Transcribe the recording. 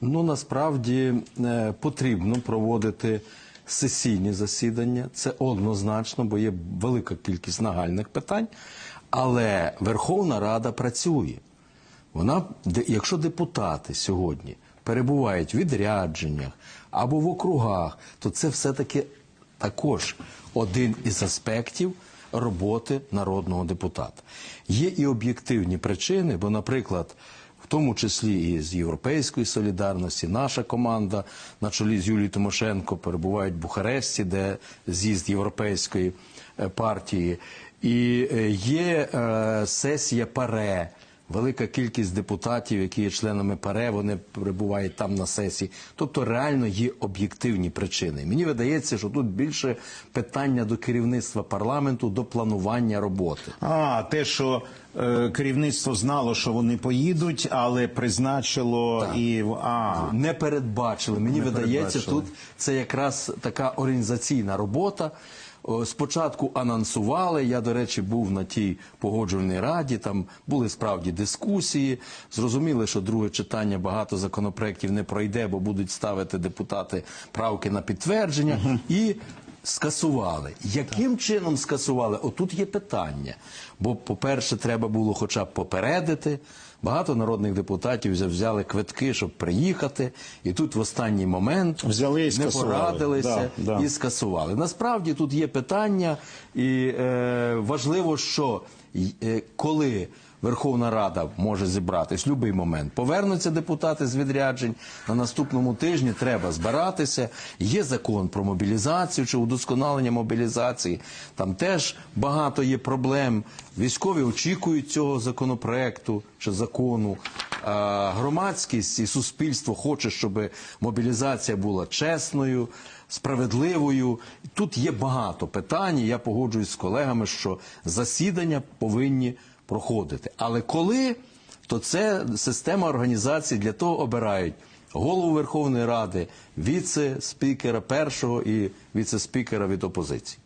Ну насправді е, потрібно проводити сесійні засідання. Це однозначно, бо є велика кількість нагальних питань. Але Верховна Рада працює. Вона, якщо депутати сьогодні перебувають в відрядженнях або в округах, то це все-таки також один із аспектів роботи народного депутата. Є і об'єктивні причини, бо, наприклад, тому числі і з Європейської солідарності, наша команда на чолі з Юлією Тимошенко перебувають в Бухаресті, де з'їзд Європейської е, партії. І е, є е, сесія ПАРЕ. Велика кількість депутатів, які є членами ПАРЕ, вони перебувають там на сесії. Тобто реально є об'єктивні причини. Мені видається, що тут більше питання до керівництва парламенту, до планування роботи. А, те, що е, керівництво знало, що вони поїдуть, але призначило і в- а не передбачили. Мені Не видається, передбачили. тут це якраз така організаційна робота. Спочатку анонсували. Я, до речі, був на тій погоджувальній раді. Там були справді дискусії. Зрозуміли, що друге читання багато законопроєктів не пройде, бо будуть ставити депутати правки на підтвердження і. Скасували. Яким чином скасували? Отут є питання. Бо, по-перше, треба було хоча б попередити. Багато народних депутатів взяли квитки, щоб приїхати, і тут в останній момент Взяли і не порадилися Да, да. і скасували. Насправді тут є питання, і е, важливо, що е, коли Верховна Рада може зібратись в будь-який момент, повернуться депутати з відряджень на наступному тижні. Треба збиратися. Є закон про мобілізацію чи удосконалення мобілізації. Там теж багато є проблем. Військові очікують цього законопроекту чи закону. Громадськість і суспільство хоче, щоб мобілізація була чесною, справедливою. Тут є багато питань. Я погоджуюсь з колегами, що засідання повинні проходити. Але коли, то це система організації для того обирають голову Верховної Ради, віце-спікера першого і віце-спікера від опозиції.